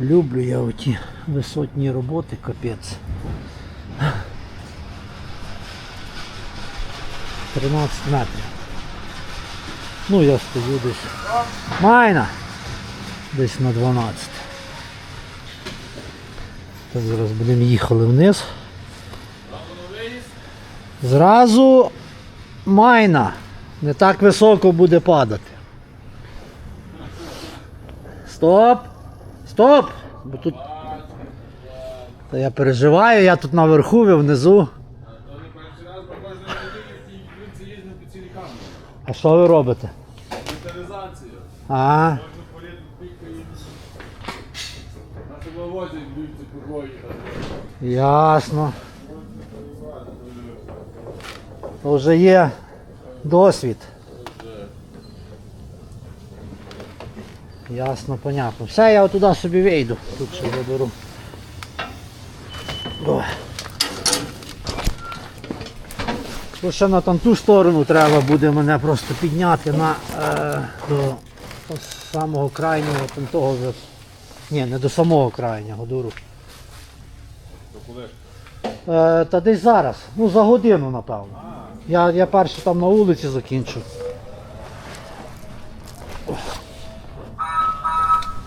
Люблю я оті висотні роботи, капець. 13 метрів. Ну я стою десь. Майна! Десь на 12. Так, зараз будемо їхали вниз. Зразу майна. Не так високо буде падати. Стоп! Стоп! Бо тут. Та я переживаю, я тут наверху, ви внизу. А що ви робите? Інвентаризація. А, ясно. Вже є досвід. Ясно, понятно. Все, я туди собі вийду. Тут ще заберу. То ще на там ту сторону треба буде мене просто підняти на е, до самого крайнього там того вже. Ні, не до самого крайнього дуру. Е, та десь зараз. Ну за годину, напевно. Я, я перше там на вулиці закінчу.